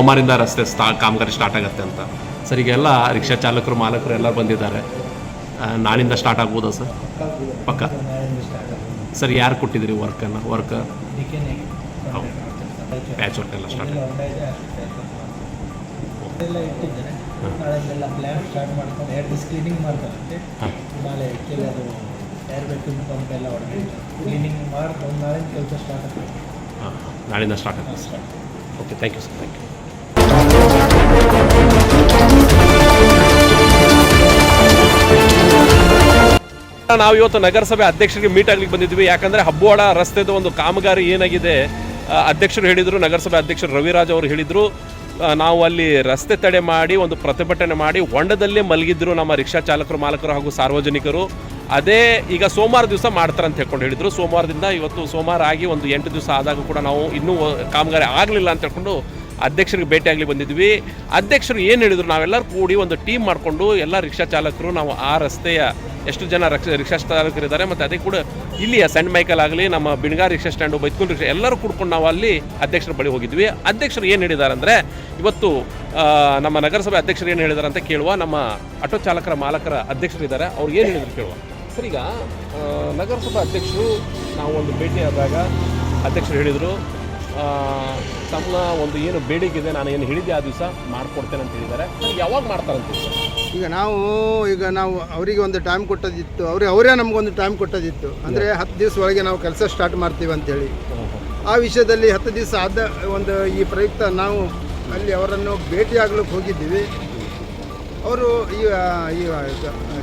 ಸೋಮವಾರಿಂದ ರಸ್ತೆ ಸ್ಟಾ ಕಾಮಗಾರಿ ಸ್ಟಾರ್ಟ್ ಆಗುತ್ತೆ ಅಂತ. ಸರ್ ಈಗೆಲ್ಲ ರಿಕ್ಷಾ ಚಾಲಕರು, ಮಾಲಕರು ಎಲ್ಲ ಬಂದಿದ್ದಾರೆ. ನಾಳಿಂದ ಸ್ಟಾರ್ಟ್ ಆಗ್ಬೋದಾ ಸರ್ ಪಕ್ಕ? ಸರ್ ಯಾರು ಕೊಟ್ಟಿದ್ದೀರಿ ವರ್ಕನ್ನು ವರ್ಕ್ ಪ್ಯಾಚ್ ವರ್ಕ್ ಎಲ್ಲ ಸ್ಟಾರ್ಟ್ ನಾಳಿಂದ ಸ್ಟಾರ್ಟ್ ಆಗ್ತದೆ sir okay thank you sir thank you ನಾವು ಇವತ್ತು ನಗರಸಭೆ ಅಧ್ಯಕ್ಷರಿಗೆ ಮೀಟ್ ಆಗ್ಲಿಕ್ಕೆ ಬಂದಿದ್ವಿ ಯಾಕಂದ್ರೆ ಹಬ್ಬವಾಡ ರಸ್ತೆದ ಒಂದು ಕಾಮಗಾರಿ ಏನಾಗಿದೆ ಅಧ್ಯಕ್ಷರು ಹೇಳಿದರು, ನಗರಸಭೆ ಅಧ್ಯಕ್ಷರು ರವಿರಾಜ್ ಅವರು ಹೇಳಿದರು. ನಾವು ಅಲ್ಲಿ ರಸ್ತೆ ತಡೆ ಮಾಡಿ, ಒಂದು ಪ್ರತಿಭಟನೆ ಮಾಡಿ, ಹೊಂಡದಲ್ಲೇ ಮಲಗಿದ್ರು ನಮ್ಮ ರಿಕ್ಷಾ ಚಾಲಕರು, ಮಾಲಕರು ಹಾಗೂ ಸಾರ್ವಜನಿಕರು. ಅದೇ ಈಗ ಸೋಮವಾರ ದಿವಸ ಮಾಡ್ತಾರೆ ಅಂತ ಹೇಳ್ಕೊಂಡು ಹೇಳಿದ್ರು. ಸೋಮವಾರದಿಂದ ಇವತ್ತು ಸೋಮವಾರ ಆಗಿ ಒಂದು ಎಂಟು ದಿವಸ ಆದಾಗ ಕೂಡ ನಾವು ಇನ್ನೂ ಕಾಮಗಾರಿ ಆಗಲಿಲ್ಲ ಅಂತ ಹೇಳ್ಕೊಂಡು ಅಧ್ಯಕ್ಷರಿಗೆ ಭೇಟಿಯಾಗಲಿ ಬಂದಿದ್ವಿ. ಅಧ್ಯಕ್ಷರು ಏನು ಹೇಳಿದ್ರು ನಾವೆಲ್ಲರೂ ಕೂಡಿ ಒಂದು ಟೀಮ್ ಮಾಡಿಕೊಂಡು ಎಲ್ಲ ರಿಕ್ಷಾ ಚಾಲಕರು ನಾವು ಆ ರಸ್ತೆಯ ಎಷ್ಟು ಜನ ರಕ್ಷ ರಿಕ್ಷಾ ಚಾಲಕರಿದ್ದಾರೆ ಮತ್ತು ಅದೇ ಕೂಡ ಇಲ್ಲಿಯ ಸಣ್ಣ ಮೈಕಲ್ ಆಗಲಿ, ನಮ್ಮ ಬಿಣ್ಗಾರ್ ರಿಕ್ಷಾ ಸ್ಟ್ಯಾಂಡು, ಬೈತ್ಕುಲ್ ರಿಕ್ಷಾ ಎಲ್ಲರೂ ಕೂಡ್ಕೊಂಡು ನಾವು ಅಲ್ಲಿ ಅಧ್ಯಕ್ಷರ ಬಳಿ ಹೋಗಿದ್ವಿ. ಅಧ್ಯಕ್ಷರು ಏನು ಹೇಳಿದ್ದಾರೆ ಅಂದರೆ, ಇವತ್ತು ನಮ್ಮ ನಗರಸಭೆ ಅಧ್ಯಕ್ಷರು ಏನು ಹೇಳಿದ್ದಾರೆ ಅಂತ ಕೇಳುವ, ನಮ್ಮ ಆಟೋ ಚಾಲಕರ ಮಾಲಕರ ಅಧ್ಯಕ್ಷರಿದ್ದಾರೆ ಅವ್ರು ಏನು ಹೇಳಿದ್ರು ಕೇಳುವ. ಸರ್, ಈಗ ನಗರಸಭಾ ಅಧ್ಯಕ್ಷರು ನಾವು ಒಂದು ಭೇಟಿಯಾದಾಗ ಅಧ್ಯಕ್ಷರು ಹೇಳಿದರು ತಮ್ಮ ಒಂದು ಏನು ಬೇಡಿಕೆ ಇದೆ ನಾನು ಏನು ಹೇಳಿದ್ದೆ ಆ ದಿವಸ ಮಾಡ್ಕೊಡ್ತೇನೆ ಅಂತ ಹೇಳಿದ್ದಾರೆ. ಯಾವಾಗ ಮಾಡ್ತಾರಂತ ಸರ್? ಈಗ ನಾವು ಈಗ ನಾವು ಅವರಿಗೆ ಒಂದು ಟೈಮ್ ಕೊಟ್ಟದಿತ್ತು. ಅವರೇ ಅವರೇ ನಮಗೊಂದು ಟೈಮ್ ಕೊಟ್ಟದಿತ್ತು. ಅಂದರೆ ಹತ್ತು ದಿವಸ ಒಳಗೆ ನಾವು ಕೆಲಸ ಸ್ಟಾರ್ಟ್ ಮಾಡ್ತೀವಿ ಅಂತೇಳಿ ಆ ವಿಷಯದಲ್ಲಿ ಹತ್ತು ದಿವಸ ಆದ ಒಂದು ಈ ಪ್ರಯುಕ್ತ ನಾವು ಅಲ್ಲಿ ಅವರನ್ನು ಭೇಟಿಯಾಗ್ಲಿಕ್ಕೆ ಹೋಗಿದ್ದೀವಿ. ಅವರು ಈ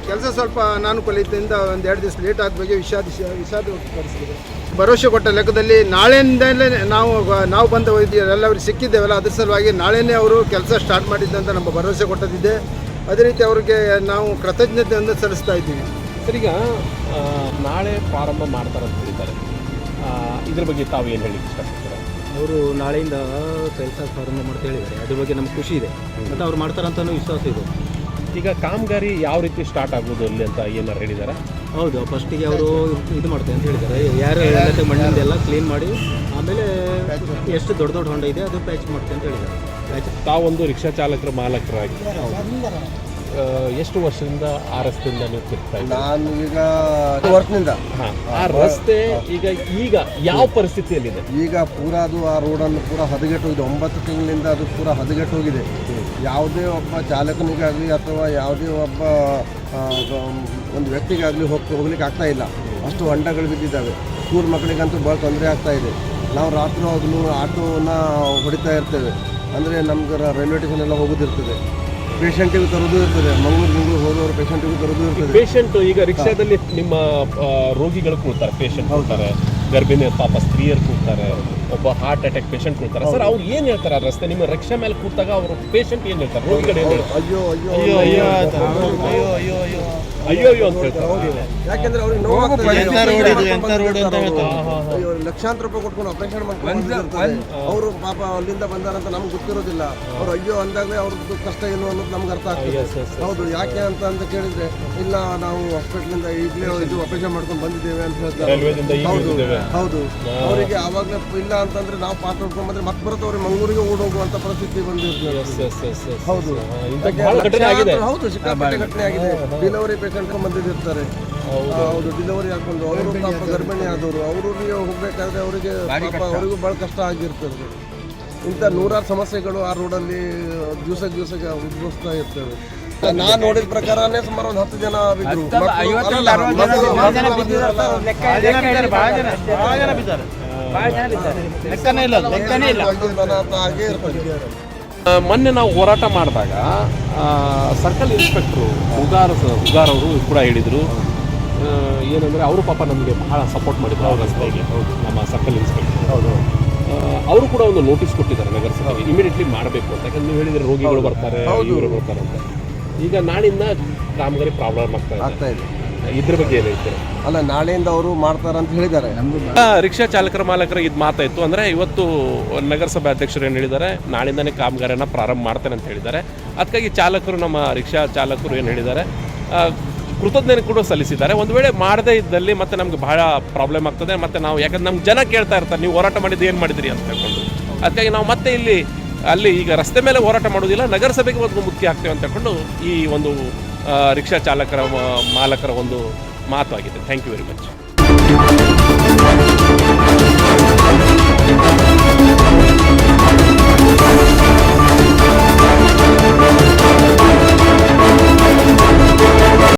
ಕೆಲಸ ಸ್ವಲ್ಪ ಅನಾನುಕೂಲತೆಯಿಂದ ಒಂದು ಎರಡು ದಿವಸ ಲೇಟ್ ಆದ ಬಗ್ಗೆ ವಿಷಾದ ವಿಷಾದ ವ್ಯಕ್ತಪಡಿಸಿದ್ರು ಭರವಸೆ ಕೊಟ್ಟ ಲೆಕ್ಕದಲ್ಲಿ ನಾಳೆಯಿಂದಲೇ ನಾವು ನಾವು ಬಂದ ವೈದ್ಯರೆಲ್ಲ ಅವ್ರಿಗೆ ಸಿಕ್ಕಿದ್ದೇವಲ್ಲ, ಅದ್ರ ಸಲುವಾಗಿ ನಾಳೆನೇ ಅವರು ಕೆಲಸ ಸ್ಟಾರ್ಟ್ ಮಾಡಿದ್ದಂತ ನಮ್ಮ ಭರವಸೆ ಕೊಟ್ಟದಿದೆ ಅದೇ ರೀತಿ ಅವ್ರಿಗೆ ನಾವು ಕೃತಜ್ಞತೆಯನ್ನು ಸಲ್ಲಿಸ್ತಾ ಇದ್ದೀವಿ. ಸರಿಗ ನಾಳೆ ಪ್ರಾರಂಭ ಮಾಡ್ತಾರೆ ಅಂತ ಹೇಳ್ತಾರೆ ಇದ್ರ ಬಗ್ಗೆ ತಾವು ಏನು ಹೇಳಿ ಇಷ್ಟಪಡ್ತೀರಾ? ಅವರು ನಾಳೆಯಿಂದ ಕೆಲಸ ಪ್ರಾರಂಭ ಮಾಡ್ತಾ ಹೇಳಿದ್ದಾರೆ ಅದ್ರ ಬಗ್ಗೆ ನಮ್ಗೆ ಖುಷಿ ಇದೆ. ಮತ್ತು ಅವ್ರು ಮಾಡ್ತಾರಂತನೂ ವಿಶ್ವಾಸ ಇದೆ. ಈಗ ಕಾಮಗಾರಿ ಯಾವ ರೀತಿ ಸ್ಟಾರ್ಟ್ ಆಗ್ಬೋದು ಅಲ್ಲಿ ಅಂತ ಏನಾರು ಹೇಳಿದ್ದಾರೆ ಹೌದು ಫಸ್ಟಿಗೆ ಅವರು ಇದು ಮಾಡ್ತಾರೆ ಅಂತ ಹೇಳಿದ್ದಾರೆ. ಯಾರು ಎಲ್ಲತೆ ಮಣ್ಣಿಂದೆಲ್ಲ ಕ್ಲೀನ್ ಮಾಡಿ ಆಮೇಲೆ ಎಷ್ಟು ದೊಡ್ಡ ದೊಡ್ಡ ಹೊಂಡ ಇದೆ ಅದು ಪ್ಯಾಚ್ ಮಾಡ್ತೆ ಅಂತ ಹೇಳಿದ್ದಾರೆ. ತಾವೊಂದು ರಿಕ್ಷಾ ಚಾಲಕರ ಮಾಲಕರಾಗಿ. ಎಷ್ಟು ವರ್ಷದಿಂದ ಆ ರಸ್ತೆಯಿಂದ ನೀವು ತಿರ್ತಾ ಇದ್ದೀರಿ? ನಾನು ಈಗ ವರ್ಷದಿಂದ. ಹಾ. ಆ ರಸ್ತೆ ಈಗ ಈಗ ಯಾವ ಪರಿಸ್ಥಿತಿಯಲ್ಲಿದೆ? ಈಗ ಪೂರ ಅದು ಆ ರೋಡನ್ನು ಪೂರ ಹದಗೆಟ್ಟು ಹೋಗಿದೆ ಒಂಬತ್ತು ತಿಂಗಳಿಂದ ಅದು ಪೂರ ಹದಗೆಟ್ಟು ಹೋಗಿದೆ. ಯಾವುದೇ ಒಬ್ಬ ಚಾಲಕನಿಗಾಗಲಿ ಅಥವಾ ಯಾವುದೇ ಒಬ್ಬ ಆ, ಒಂದು ವ್ಯಕ್ತಿಗಾಗಲಿ ಹೋಗಿ ಹೋಗ್ಲಿಕ್ಕೆ ಆಗ್ತಾ ಇಲ್ಲ. ಅಷ್ಟು ಹೊಂಡಗಳು ಬಿದ್ದಿದ್ದಾವೆ. ಸ್ಕೂಲ್ ಮಕ್ಕಳಿಗಂತೂ ಭಾಳ ತೊಂದರೆ ಆಗ್ತಾ ಇದೆ. ನಾವು ರಾತ್ರಿ ಹೋಗಲು ಆಟೋನ ಹೊಡಿತಾ ಇರ್ತೇವೆ. ಅಂದರೆ ನಮ್ಗೆ ರೈಲ್ವೆ ಸ್ಟೇಷನ್ ಎಲ್ಲ ಹೋಗೋದಿರ್ತದೆ. ಪೇಷಂಟಿಗೆ ತರೋದು ಇರ್ತದೆ. ಮಂಗಳೂರು ಮಂಗಳೂರು ಹೋದವರು ಪೇಷಂಟಿಗೂ ತರೋದು ಇರ್ತದೆ. ಪೇಷಂಟ್ ಈಗ ರಿಕ್ಷಾದಲ್ಲಿ ನಿಮ್ಮ ರೋಗಿಗಳು ಕೂಡ್ತಾರೆ ಪೇಷಂಟ್ ಕೂರ್ತಾರೆ ಗರ್ಭಿಣಿ ಪಾಪ ಸ್ತ್ರೀಯರು ಕೂಡ್ತಾರೆ ಒಬ್ಬ ಹಾರ್ಟ್ ಅಟ್ಯಾಕ್ ಪೇಷಂಟ್ ಕೂರ್ತಾರೆ ಸರ್ ಅವ್ರು ಏನು ಹೇಳ್ತಾರೆ ರಸ್ತೆ ನಿಮ್ಮ ರಿಕ್ಷಾ ಮೇಲೆ ಕೂತಾಗ ಅವರು ಪೇಷಂಟ್ ಏನು ಹೇಳ್ತಾರೆ? ರೋಗಿಗಳು ಏನು ಹೇಳ್ತಾರೆ? ಅಯ್ಯೋ ಅಯ್ಯೋ ಅಯ್ಯೋ. ಅಯ್ಯೋ ಅಯ್ಯೋ ಅಯ್ಯೋ. ಅಯ್ಯೋ ಅಯ್ಯೋ ಅಯ್ಯೋ ಅಂತ ಹೇಳ್ತಾರೆ. ಯಾಕೆಂದ್ರೆ ಅವ್ರಿಗೆ ನೋವು ಅಂತ ಹೇಳ್ತಾರೆ. ಅಯ್ಯೋ, ಲಕ್ಷಾಂತರ ರೂಪಾಯಿ ಕೊಟ್ಕೊಂಡು ಆಪರೇಷನ್ ಮಾಡ್ಕೊಂಡು ಅವರು ಪಾಪ ಅಲ್ಲಿಂದ ಬಂದಾರಂತ ನಮ್ಗೆ ಗೊತ್ತಿರೋದಿಲ್ಲ. ಅವ್ರು ಅಯ್ಯೋ ಅಂದಾಗಲೇ ಅವ್ರದ್ದು ಕಷ್ಟ ಏನು ಅನ್ನೋದು ನಮ್ಗೆ ಅರ್ಥ ಆಗ್ತದೆ. Yes, yes, yes. ಹೌದು ಯಾಕೆ ಅಂತ ಅಂತ ಕೇಳಿದ್ರೆ ಇಲ್ಲ ನಾವು ಹಾಸ್ಪಿಟ್ಲಿಂದ ಈಗಲೇ ಇದು ಆಪರೇಷನ್ ಮಾಡ್ಕೊಂಡು ಬಂದಿದ್ದೇವೆ ಅಂತ ಹೇಳ್ತಾರೆ. ರೈಲ್ವೆದಿಂದ ಈಗ ಹೌದು ಬಂದಿದ್ದೇವೆ. ಹೌದು. ಅವರಿಗೆ ಆವಾಗಲೇ ಇಲ್ಲ ಅಂತಂದ್ರೆ ನಾವು ಪಾಸ್ ಮಾಡ್ಕೊಂಡು ಬಂದ್ರೆ ಮತ್ತೆ ಬರುತ್ತೆ ಅವ್ರಿಗೆ ಮಂಗಳೂರಿಗೆ ಓಡೋಗುವಂತ ಪರಿಸ್ಥಿತಿ ಬಂದಿರ್ತದೆ Yes, yes, yes, yes, ಹೌದು. yes. ಇಂಥ ಬಹಳ ಘಟನೆ ಆಗಿದೆ. ಹೌದು ಸಿಕ್ಕಾಪಟ್ಟೆ ಘಟನೆ ಆಗಿದೆ. ಡೆಲಿವರಿ ಪೇಷಂಟ್ ಬಂದಿರ್ತಾರೆ ಹೌದು. ಡಿಲಿವರಿ ಹಾಕೊಂಡು ಅವರು ಪಾಪ ಗರ್ಭಿಣಿ ಆದವರು. ಅವರಿಗೆ ಹೋಗ್ಬೇಕಾದ್ರೆ ಅವರಿಗೆ ಪಾಪ ಅವರಿಗೂ ಭಾಳ ಕಷ್ಟ ಆಗಿರ್ತದೆ. ಇಂಥ ನೂರಾರು ಸಮಸ್ಯೆಗಳು ಆ ರೋಡಲ್ಲಿ ದಿವಸ ದಿವಸಕ್ಕೆ ಉದ್ಭವಿಸ್ತಾ ಇರ್ತವೆ. ನಾನು ನೋಡಿದ ಪ್ರಕಾರನೇ ಸುಮಾರು ಒಂದು ಹತ್ತು ಜನ ಬಿದ್ರು ಆಗೇ ಇರ್ತದೆ ಮೊನ್ನೆ ನಾವು ಹೋರಾಟ ಮಾಡಿದಾಗ ಸರ್ಕಲ್ ಇನ್ಸ್ಪೆಕ್ಟ್ರು ಉಗಾರ ಉಗಾರ್ ಅವರು ಕೂಡ ಹೇಳಿದರು. ಏನಂದರೆ ಅವರು ಪಾಪ ನಮಗೆ ಬಹಳ ಸಪೋರ್ಟ್ ಮಾಡಿದ್ರು ಅವ್ರ ರಸ್ತೆಗೆ ನಮ್ಮ ಸರ್ಕಲ್ ಇನ್ಸ್ಪೆಕ್ಟರ್ ಹೌದು ಅವರು ಕೂಡ ಒಂದು ನೋಟಿಸ್ ಕೊಟ್ಟಿದ್ದಾರೆ ನಗರಸಭೆಗೆ ಇಮಿಡಿಯೇಟ್ಲಿ ಮಾಡಬೇಕು ಅಂತ. ಯಾಕಂದ್ರೆ ನೀವು ಹೇಳಿದ್ರೆ ರೋಗಿಗಳು ಬರ್ತಾರೆ ಇವರು ಬರ್ತಾರೆ ಅಂತ. ಈಗ ನಾಳಿಂದ ಕಾಮಗಾರಿ ಪ್ರಾಬ್ಲಮ್ ಆಗ್ತಾ ಇದೆ. ಆಗ್ತಾ ಇದೆ. ಇದ್ರ ಬಗ್ಗೆ ಹೇಳ್ತೀರಾ? ಅಲ್ಲ ನಾಳೆಯಿಂದ ಅವರು ಮಾಡ್ತಾರಂತ ಹೇಳಿದ್ದಾರೆ. ಆ, ರಿಕ್ಷಾ ಚಾಲಕರ ಮಾಲಕರ ಇದು ಮಾತಾಯಿತು ಅಂದರೆ ಇವತ್ತು ನಗರಸಭೆ ಅಧ್ಯಕ್ಷರು ಏನು ಹೇಳಿದ್ದಾರೆ ನಾಳಿಂದನೇ ಕಾಮಗಾರಿಯನ್ನು ಪ್ರಾರಂಭ ಮಾಡ್ತೇನೆ ಅಂತ ಹೇಳಿದ್ದಾರೆ. ಅದಕ್ಕಾಗಿ ಚಾಲಕರು ನಮ್ಮ ರಿಕ್ಷಾ ಚಾಲಕರು ಏನು ಹೇಳಿದ್ದಾರೆ ಕೃತಜ್ಞತೆ ಕೂಡ ಸಲ್ಲಿಸಿದ್ದಾರೆ. ಒಂದು ವೇಳೆ ಮಾಡದೇ ಇದ್ದಲ್ಲಿ ಮತ್ತೆ ನಮ್ಗೆ ಬಹಳ ಪ್ರಾಬ್ಲಮ್ ಆಗ್ತದೆ. ಮತ್ತು ನಾವು ಯಾಕಂದ್ರೆ ನಮ್ಗೆ ಜನ ಕೇಳ್ತಾ ಇರ್ತಾರೆ ನೀವು ಹೋರಾಟ ಮಾಡಿದ್ದು ಏನು ಮಾಡಿದ್ರಿ ಅಂತ ಹೇಳ್ಕೊಂಡು. ಅದಕ್ಕಾಗಿ ನಾವು ಮತ್ತೆ ಇಲ್ಲಿ ಅಲ್ಲಿ ಈಗ ರಸ್ತೆ ಮೇಲೆ ಹೋರಾಟ ಮಾಡೋದಿಲ್ಲ ನಗರಸಭೆಗೆ ಒಂದು ಮುಖ್ಯ ಆಗ್ತೇವೆ ಅಂತ ಹೇಳ್ಕೊಂಡು ಈ ಒಂದು ರಿಕ್ಷಾ ಚಾಲಕರ ಮಾಲಕರ ಒಂದು ಮಾತು ಆಗಿದೆ. Thank you very much